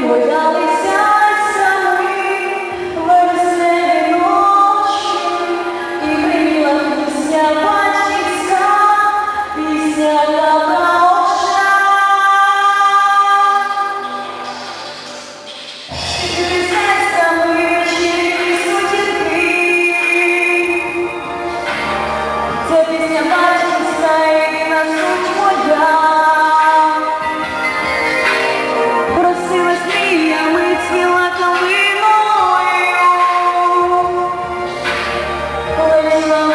моя Lord.